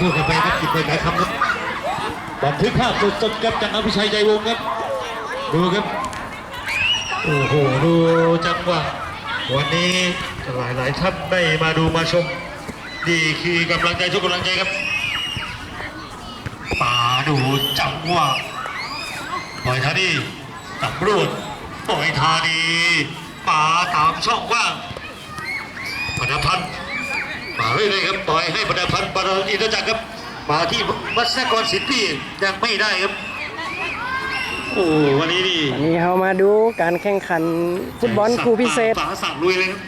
สู้กันไปครับกินไปหลายคำครับบันทึกภาพสดๆครับจากอภิชัยใจวงครับ ดูครับ โอ้โห ดูจังหวะวันนี้หลายหลายท่านได้มาดูมาชมนี่คือกำลังใจทุกกำลังใจครับป่าดูจังหวะปล่อยธานีตับรูดปล่อยธานีป่าตามช่องว่าง เรื่อยๆครับปล่อยให้ปนพันธ์ปนอินทจักรครับมาที่วัชรกรสิทธิ์พี่ยังไม่ได้ครับโอ้วันนี้นี่วันนี้เรามาดูการแข่งขันฟุตบอลคู่พิเศษฝาสั่งลุยเลยครับ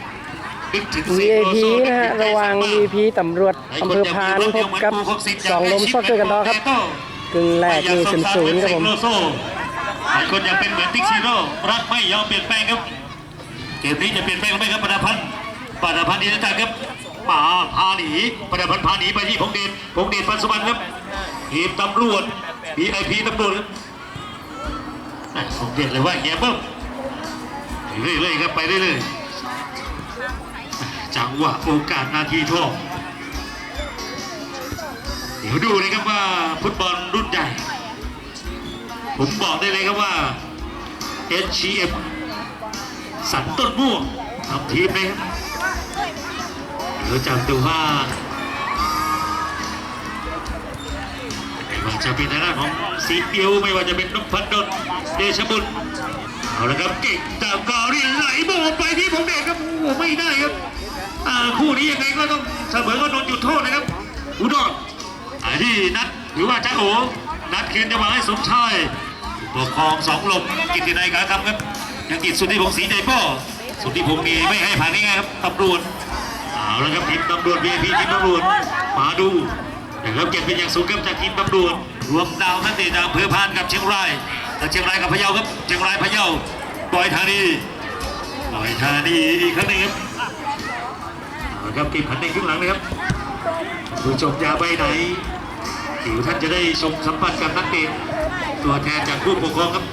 นึกถึงเซโล VIP โซ่นะฮะระหว่าง VIP ตำรวจอำเภอพานพบกับสองลมซอกเกอร์กันต่อครับกึ่งแรกนี่ศูนย์ศูนย์ครับผมหลายคนยังเป็นเหมือนติ๊กซีโร่รักไม่ยอมเปลี่ยนแปลงครับ เกมนี้จะเปลี่ยนแปลงหรือไม่ครับปฐพันธ์ปฐพันธ์นี่นะจ๊ะครับ ป่าพาหนีปฐพันพาหนีไปที่พงเดชพงเดชปันสุวรรณครับทีมตำรวจ VIP ตำรวจครับแหม่สมเด็จเลยว่าเงี้ยเบิ้มเรื่อยๆครับไปเรื่อยๆจังหวะโอกาสนาทีทองเดี๋ยวดูนะครับว่าฟุตบอลรุ่นใหญ่ ผมบอกได้เลยครับว่า HCM สันต้นม่วงทำทีมนะครับ เดี๋ยวจับดูว่าไม่ว่าจะเป็นทางด้านของสีเปียวไม่ว่าจะเป็นนพพันดลเดชบุตรเอาละครับเก่งตามกอรี่ไหลโบกไปที่ผมเด็กครับโอ้โหไม่ได้ครับอ่าคู่นี้ยังไงก็ต้องเสมอก็โดนจุดโทษนะครับอุดรอ่าที่นัดหรือว่าจ้าโอนัดคืนจะมาให้สมชายปกครองสองลมกิตตินัยการคำครับยังกิจสุทธิพงศ์สีใจป้อสุทธิพงศ์นี่ไม่ให้ผ่านง่ายๆครับตำรวจ เอาละครับทีมตำรวจ VIP ทีมตำรวจมาดูนะครับเก็บเป็นอย่างสูงครับจากทีมตำรวจรวมดาวนักเตะจากอำเภอพานกับเชียงรายและเชียงรายกับพะเยาครับเชียงรายพะเยาปล่อยธานีปล่อยธานีอีกครั้งนึงครับเอาละครับเกมขันในครึ่งหลังนะครับผู้ชมอยาไปไหนเดี๋ยวท่านจะได้ชมสัมผัสกับนักเตะตัวแทนจากผู้ปกครองครับ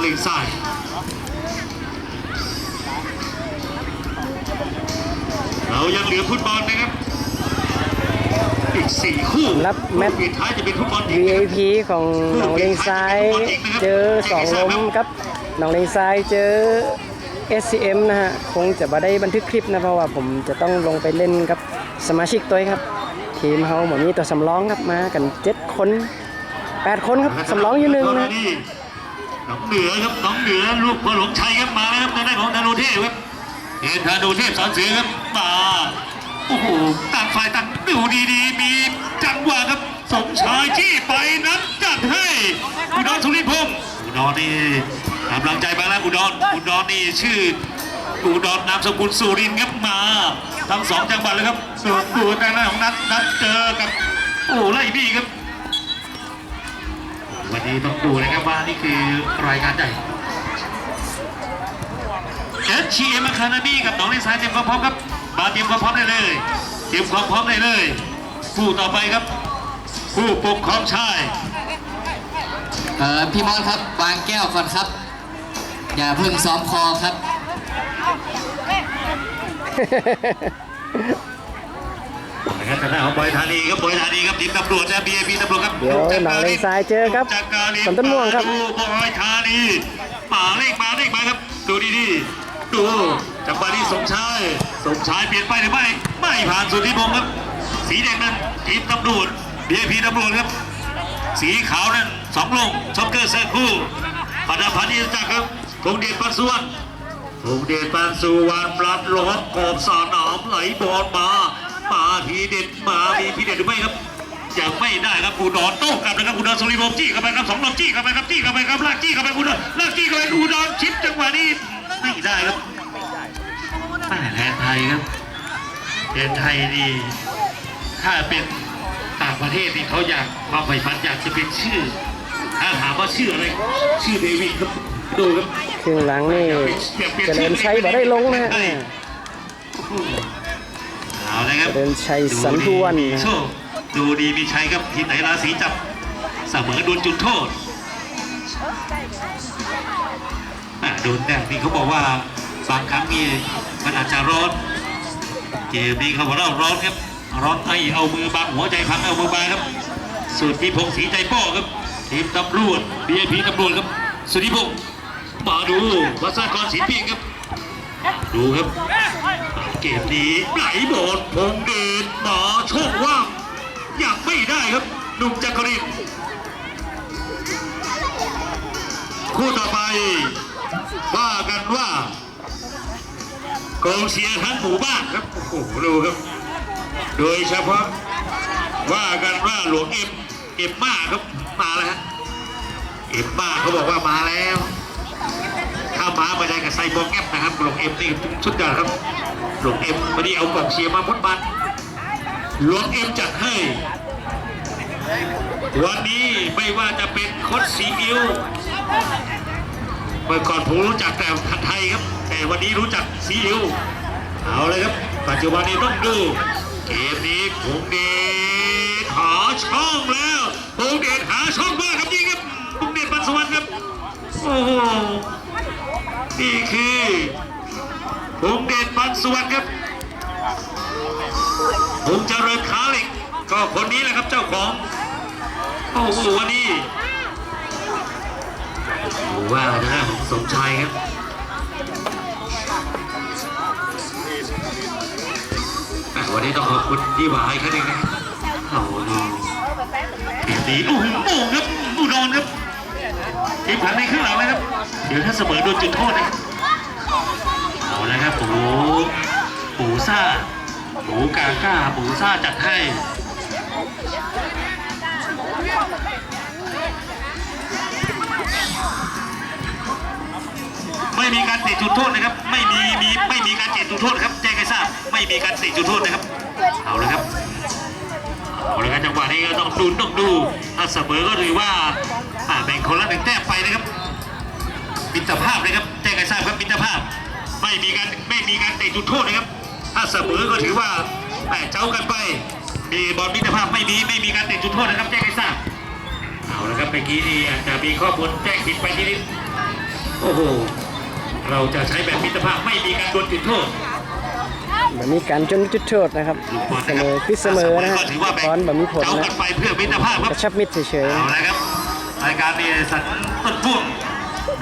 เลงซ้าย เรายังเหลือฟุตบอลนะครับ อีกสี่คู่รับแมตช์ ปิดท้ายจะเป็นฟุตบอลหญิง VIP ของหนองเลงซ้าย เจอสองลมกับหนองเลงซ้ายเจอ SCM นะฮะ คงจะมาได้บันทึกคลิปนะ เพราะว่าผมจะต้องลงไปเล่นกับสมาชิกตัวเองครับ ทีมเขาหมดนี้ตัวสำรองครับมากัน 7 คน 8 คนครับ สำรองอยู่หนึ่งนะ น้องเหนือครับน้องเหนือลูกพ่อหลวงชัยครับมาแล้วครับทางด้านของธนูเทพครับ เห็นธนูเทพสอนเสือครับมาโอ้โหต่างฝ่ายต่างดูดีๆ มีจังหวะครับสมชายที่ไปนัดจัดให้อุดรสุริพงศ์อุดรนี่กำลังใจมาแล้วอุดรอุดรนี่ชื่ออุดรนามสกุลสุรินครับมา ทั้งสองจังหวัดเลยครับส่วนตัวทางด้านของนัดนัดเจอกับโอ้ไล่บี้ครับ วันนี้ต้องดูนะครับว่านี่คือรายการใหญ่ เอชชีเอ็มคานาบีกับหนองเลสายเตรียมความพร้อมครับมาเตรียมความพร้อมได้เลย เตรียมความพร้อมได้เลยผู้ต่อไปครับผู้ปกครองชายเอ่อพี่มอสครับวางแก้วก่อนครับ อย่าเพิ่งซ้อมคอครับ นะครับทางด้านของบอยธานีครับบอยธานีครับทีมตำรวจนะบีเอพีตำรวจครับเดี๋ยวหนองเลงซ้ายเจอครับจากการสวนต้นม่วงครับ ดูบอยธานีป่าเลขมาเลขมาครับ ดูดีๆ ดูจังหวะนี้สมชาย สมชายเปลี่ยนไปหรือไม่ ไม่ผ่านสุธิพงศ์ครับ สีแดงนั้นทีมตำรวจบีเอพีตำรวจครับ สีขาวนั้นสองลงช็อกเกอร์เซอร์คู่ปฐพันธ์อินจักรครับธงเดชปันสุวรรณธงเดชปันสุวรรณปลัดล้อมกอบสนามไหลบอลมามาทีเด็ดมามีทีเด็ดหรือไม่ครับยังไม่ได้ครับอุดรโต้กลับนะครับอุดรสุริวงศ์จี้เข้าไปครับสองลมจี้เข้าไปครับจี้เข้าไปครับลากจี้เข้าไปอุดรลากจี้เข้าไปอุดรชิปจังหวะนี้ไม่ได้ครับ แม่แทนไทยครับแทนไทยนี่ถ้าเป็นต่างประเทศนี่เขาอยากความใฝ่ฝันอยากจะเป็นชื่อ ถ้าถามว่าชื่ออะไร ชื่อเดวิดครับดูครับครึ่งหลังนี่เจริญชัยบ่ได้ลงนะฮะเอาเลยครับเจริญชัยสันทวนดูดีมีโชคดูดีมีชัยครับทีมไหนราศีจับเสมอโดนจุดโทษอะโดนแต้มนี่เขาบอกว่า บางครั้งนี่มันอาจจะร้อนเกมนี้เขาบอกว่าร้อนครับ ร้องไอเอามือบังหัวใจพังเอามือบังครับ สุดที่พงศ์ศรีใจป้อครับทีมตำรวจ VIP ตำรวจครับ สุดที่พงศ์มาดูวัชรกรศิลปินครับ ดูครับ เกมนี้ไหลบอลพงเดชหมาโชคว่างอยากไม่ได้ครับหนุ่มจักรินคู่ต่อไปว่ากันว่า กองเชียร์ทั้งหมู่บ้านครับโอ้โหดูครับ โดยเฉพาะว่ากันว่าหลวงเอ็มเอ็มมาครับมาแล้วฮะเอ็มมาเขาบอกว่ามาแล้วถ้ามาไม่ได้กับไซบองแอปนะครับหลวงเอ็มนี่สุดยอดครับหลวงเอ็มวันนี้เอากองเชียร์มาพุดบันหลวงเอ็มจัดให้วันนี้ไม่ว่าจะเป็นโคดซีอิว เมื่อก่อนผมรู้จักแต่ผัดไทยครับ แต่วันนี้รู้จักซีอิวเอาเลยครับ ปัจจุบันนี้ต้องดู เกมนี้คงเดชหาช่องแล้วคงเดชหาช่องมากครับยิงครับคงเดชปันสวรรค์ครับโอ้โหนี่คือพงเดชปันสุวรรณครับพงเจริญขาเหล็กก็คนนี้แหละครับเจ้าของโอ้โหวันนี้ ดูว่าจะได้ของสมชายครับวันนี้ต้องขอบคุณยี่หวายครับนึงนะโอ้โหดูเกมนี้โอ้โหโอ่งครับอุดรครับทีมขันในข้างหลังนะครับ เดี๋ยวถ้าเสมอโดนจุดโทษนะเอาละครับปูปูซ่าปูกาก้าปูซ่าจัดให้ ไม่มีการเตะจุดโทษนะครับ ไม่มีมีไม่มีการเตะจุดโทษครับแจ้งให้ทราบไม่มีการเตะจุดโทษนะครับ เอาเลยครับเอาละครับจังหวะนี้ก็ต้องดูต้องดูถ้าเสมอก็ถือว่าแบ่งคนละหนึ่งแต้มไปนะครับมิตรภาพเลยครับแจ้งให้ทราบครับมิตรภาพ ไม่มีการไม่มีการเตะจุดโทษนะครับ ถ้าเสมอก็ถือว่าแหมเจ้ากันไปมีบอลมิตรภาพไม่มีไม่มีการเตะจุดโทษนะครับแจ้งให้ทราบเอาละครับเมื่อกี้นี่อาจจะมีข้อมูลแจ้งผิดไปนิดๆโอ้โห เราจะใช้แบบมิตรภาพไม่มีการโดนจุดโทษแบบมีการจนจุดโทษนะครับลูกบอลเสนะมครับอคือเสมอนะฮะก็ถือว่าแบ่งตอนแบบมีผลเจ้านะกันไปเพื่อมิตรภาพคกรับระชับมิตรเฉยๆเอานะละครับรายการนี้สันต้นพ่วง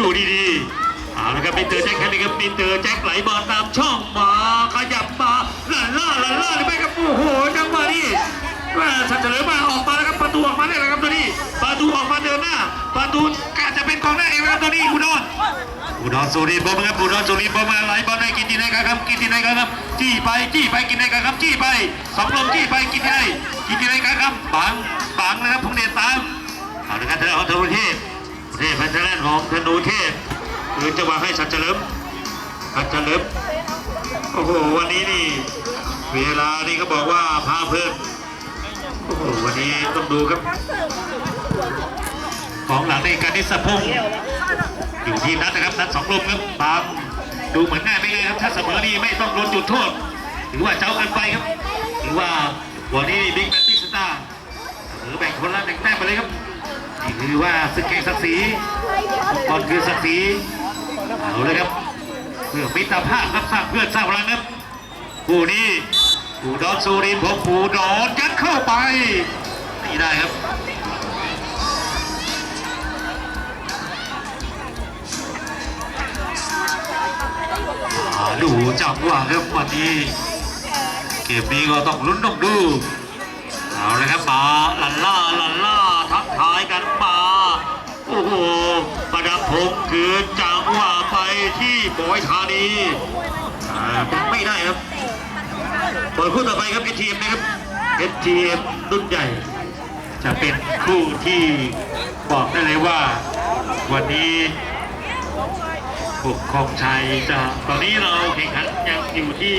ดูดีๆเอาละครับมีเตอร์แจ็คแค่นี้ครับมีเตอร์แจ็คไหลบอลตามช่องมาขยับมาลันล่าลันล่าเลยไปครับโอ้โหจังหวะนี้ว่าสัจเฉลิมมาออกมาแล้วครับประตูออกมาได้แล้วครับตัวนี้ประตูออกมาเดินหน้าประตู กาจะเป็นกองหน้าเองครับตัวนี้อุดรอุดรสุรินทร์บอลครับอุดรสุรินทร์บอมาไหลบอลได้กินที่ไหนกันครับกินที่ไหนกันครับจี้ไปจี้ไปกินที่ไหนกันครับจี้ไปสองลมจี้ไปกินที่ไหนกินที่ไหนกันครับบังบังนะครับพงเดชตามเอาละครับทางด้านของธนูเทพเทพพันธแลนของธนูเทพคืนจังหวะให้สัจเฉลิมสัจเฉลิมโอ้โหวันนี้นี่เวลานี่เขาบอกว่าพาเพลินโอ้โหวันนี้ต้องดูครับ ของหลังในการนิสพงศ์อยู่ที่นัดนะครับนัดสองลมครับตามดูเหมือนง่ายไม่ง่ายครับถ้าเสมอนี่ไม่ต้องโดนจุดโทษถือว่าเจ้ากันไปครับถือว่าวันนี้บิ๊กแมตติสตาร์หรือแบ่งคนละหนึ่งแต้มไปเลยครับนี่คือว่าศึกแข่งศักดิ์ศรีบอลคือศักดิ์ศรีเอาเลยครับเพื่อมิตรภาพครับสร้างเพื่อนสร้างพลังครับคู่นี้ปูดอนซูรินทร์ผมปูดอนยัดเข้าไปนี่ได้ครับ ดูจังหวะครับวันนี้ เกมนี้ก็ต้องลุ้นต้องดูเอาเลยครับมาลันล่าลันล่าทักทายกันมาโอ้โหประดับพงคือจังหวะไปที่บอยธานีไม่ได้ครับเปิดคู่ต่อไปครับเอทีเอ็มนะครับเอทีเอ็มรุ่นใหญ่ จะเป็นคู่ที่บอกได้เลยว่า วันนี้ บุกครองชัยจะตอนนี้เราแข่งขันยังอยู่ที่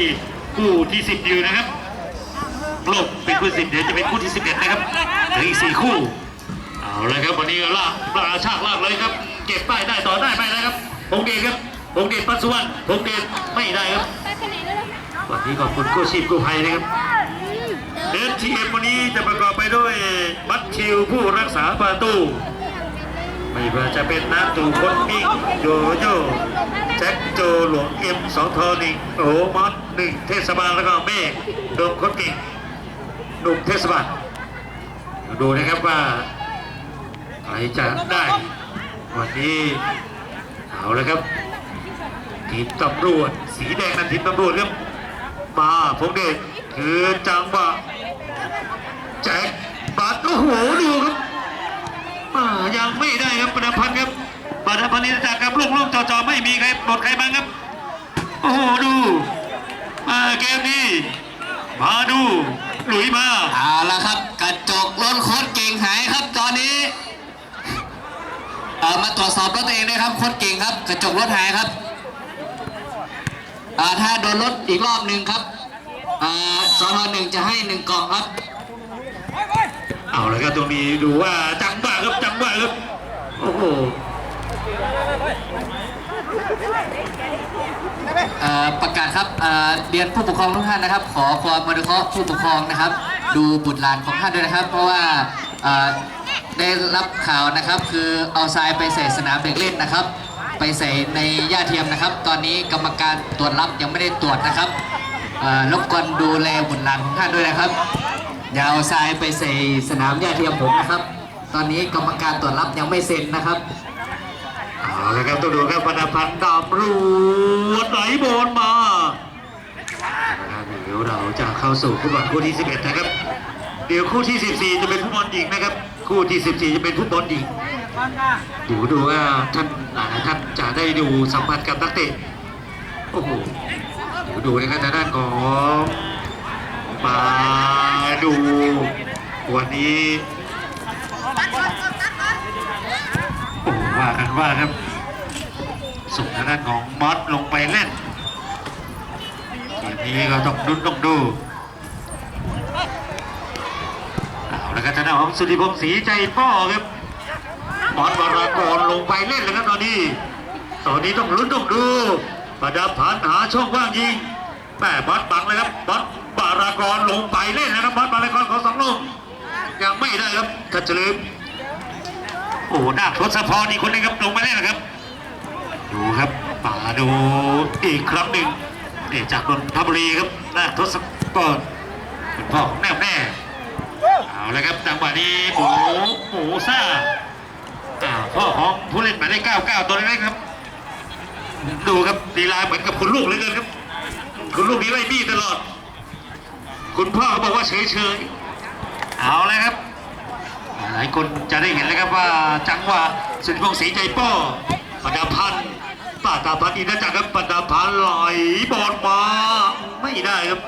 คู่ที่สิบอยู่นะครับโลกเป็นคู่สิบเดี๋ยวจะเป็นคู่ที่สิบเอ็ดนะครับเหลืออีกสี่คู่เอาเลยครับวันนี้ลากปลาชากลากเลยครับ เก็บป้ายได้ต่อได้ไม่ได้ครับพงเดชครับพงเดชปัสสุวรรณพงเดชไม่ได้ครับวันนี้ขอบคุณกู้ชีพกู้ภัยนะครับเอทีเอ็มวันนี้จะประกอบไปด้วยบัตชิวผู้รักษาประตู ไม่ว่าจะเป็นน้ำตูคนมิ่งโยโย่แจ็คโจหลวงเอ็มสองทอหนึ่งโอมอสหนึ่งเทศบาลแล้วก็เมฆดงคนเก่งหนุ่มเทศบาลดูนะครับว่าใครจะได้ วันนี้เอาแล้วครับทีมตำรวจ สีแดงนั้นทีมตำรวจครับมาพงเดชคือจังหวะแจ็คบัตโอ้โหดูครับ มายังไม่ได้ครับปนพันธ์ครับปนพันธ์นี่จากกับลูกๆจ่อๆไม่มีใครปลดใครบ้างครับ โอ้โหดูมาเกมนี้มาดูหลุยมาเอาละครับ กระจกรถโคตรเก่งหายครับตอนนี้เออมาตรวจสอบรถตัวเองด้วยครับโคตรเก่งครับ กระจกรถหายครับอ่าถ้าโดนรถอีกรอบหนึ่งครับอ่าสอนหนึ่งจะให้หนึ่งกล่องครับ เอาลยครับตรงนี้ดูว่าจังหวะครับจังหวะครับโอ้โหประกาศครับเรียนผู้ปกครองทุกท่านนะครับ ขอความอนุเคราะห์ผู้ปกครองนะครับ ดูบุตรหลานของท่านด้วยนะครับ เพราะว่าได้รับข่าวนะครับ คือเอาทรายไปใส่สนามเด็กเล่นนะครับ ไปใส่ในหญ้าเทียมนะครับ ตอนนี้กรรมการตรวจรับยังไม่ได้ตรวจนะครับรบกวนดูแลบุตรหลานของท่านด้วยนะครับ อย่าเอาทรายไปใส่สนามหญ้าเทียมผมนะครับ ตอนนี้กรรมการตรวจรับยังไม่เซ็นนะครับเอาเลยครับต้องดูครับปนพันธ์ตำรวจไหลบอลมาเดี๋ยวเราจะเข้าสู่ฟุตบอลคู่ที่ 11 นะครับ เดี๋ยวคู่ที่ 14 จะเป็นฟุตบอลหญิงนะครับ คู่ที่ 14 จะเป็นฟุตบอลหญิงเดี๋ยวดูว่าท่านหลายท่านจะได้ดูสัมผัสกับนักเตะ โอ้โหเดี๋ยวดูนะครับทางด้านของ มาดู วันนี้โอ้ว่ากันว่าครับ ส่งทางด้านของมอสลงไปเล่นเกมนี้ก็ต้องดุนต้องดูเอาแล้วก็ทางด้านของสุธิพงศ์ศรีใจป้อครับมอสบารากรลงไปเล่นแล้วครับตอนนี้ ตอนนี้ต้องลุ้นต้องดูประดับผ่านหาช่องว่างยิงแม่บอสบังเลยครับบอสารากรลงไปเล่นนะครับบอสบารากรของสองลูกยังไม่ได้ครับทัชลืมโอ้หน้าทศพรอีกคนนึงครับลงมาเล่นนะครับ ดูครับป่าดูอีกครั้งหนึ่งนี่จากนนทบุรีครับหน้าทศพรเป็นพ่อของแน่แน่เอาเลยครับจังหวะนี้หมูหมูซ่าอ่าพ่อของผู้เล่นหมายเลขเก้าเก้าตัวเล็กครับ ดูครับลีลาเหมือนกับคุณลูกเลยเกินครับ คุณลูกนี้ไล่บี้ตลอด คุณพ่อเขาบอกว่าเฉยๆ เอาเลยครับ หลายคนจะได้เห็นแล้วครับว่าจังหวะสุนทรพงศ์ศรีใจป้อปดาพันธ์ป้าตาพันธ์อินทจักรครับปดาพันธ์ไหลบอลมาไม่ได้ครับ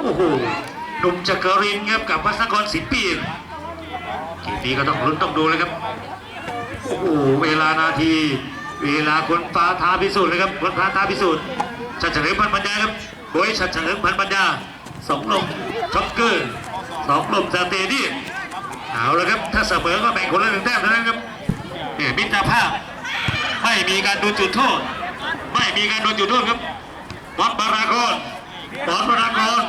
โอ้โหหนุ่มจักรินทร์ครับกับพัสกรสินปีนทีนี้ก็ต้องลุ้นต้องดูเลยครับ โอ้โหเวลานาที เวลาคนฟ้าท้าพิสูจน์เลยครับคนฟ้าท้าพิสูจน์ชัดเฉลิมพันธ์ปัญญาครับโดยชัดเฉลิมพันธ์ปัญญา สองลมช็อกเกอร์สองลมสเตเดียมเอาละครับ ถ้าเสมอก็แบ่งคนละหนึ่งแต้มเท่านั้นครับเนี่ยมิตรภาพ ไม่มีการโดนจุดโทษ ไม่มีการโดนจุดโทษครับบอลบารากรบอลบารากร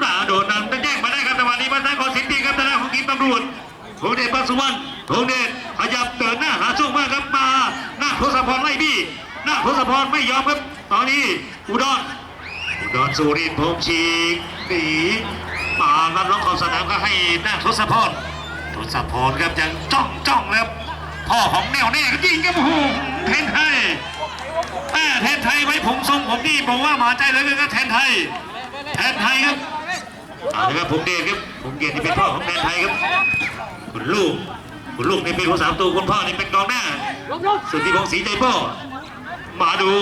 หนาโดนนั้นแย่งมาได้ครับแต่วันนี้มันได้ของสิงห์ปีครับแต่ละของทีมตำรวจพงเดชปัสุวรรณพงเดชขยับเดินหน้าหาช่วงมากครับมา หน้าทศพรไล่บี้หน้าทศพรไม่ยอมครับ ตอนนี้อุดร อุดรสุรินทร์พงษ์ชีกหนีมางัดล็อกขอบสนามก็ให้หน้าทศพรทศพรครับยังจ้องจ้องแล้วพ่อของแนวแน่ก็ยิงครับโอ้โหเทนไทยแม่เทนไทยไว้ผมทรงผมนี่บอกว่าหมาใจเหลยก็แทนไทยแทนไทยครับเอาละครับผมเดชครับผมเกียรติที่เป็นพ่อของแทนไทยครับคุณลูกคุณลูกนี่เป็นผู้สามตัวคุณพ่อนี่เป็นกองหน้าสุทธิพงศ์ศรีใจพ่อมาดู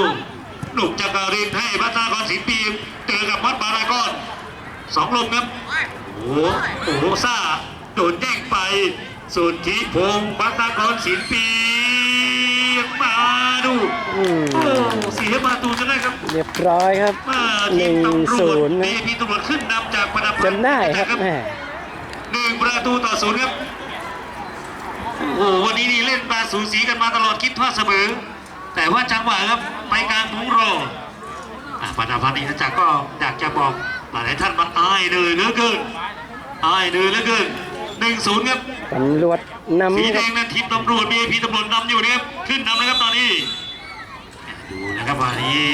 หนุ่มจักรินทร์ให้พัฒนากรสินปีมเจอกับมัดบารากอนสองลมครับโอ้โหโอ้โหซ่าโดนแย่งไปสุทธิพงศ์พัฒนากรสินปีมมาดูอืมโอ้เสียประตูจะได้ครับเรียบร้อยครับมาหทีนึ่มงตำรศูวจนย์ดีพีตำรวจขึ้นนำจากประดับจนได้ครับแหมหนึ่งประตูต่อศูนย์ครับโอ้โหวันนี้นี่เล่นมาสูสีกันมาตลอดคิดว่าเสมอ แต่ว่าจังหวะครับไปกลางมุ้งรออะปานาพันธ์อินทจักรก็อยากจะบอกหลายๆท่านมันอายเหนื่อยเหลือเกินอายเหนื่อยเหลือเกินหนึ่งศูนย์ครับตำรวจสีนำคแดรับงนั้นทีมตำรวจบีพีตำรวจนำอยู่นะครับขึ้นนำเลยครับตอนนี้ ดูนะครับวันนี้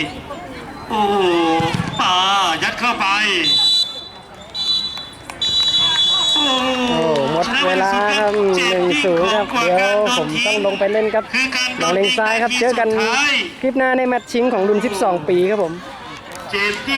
โอ้โหป่ายัดเข้าไป หมดเวลาครับหนึ่งศูนย์ครับ เดี๋ยวผมต้องลงไปเล่นครับหลังเลนซ้ายครับ เจอกันคลิปหน้าในแมตช์ชิงของรุ่น 12 ปีครับผม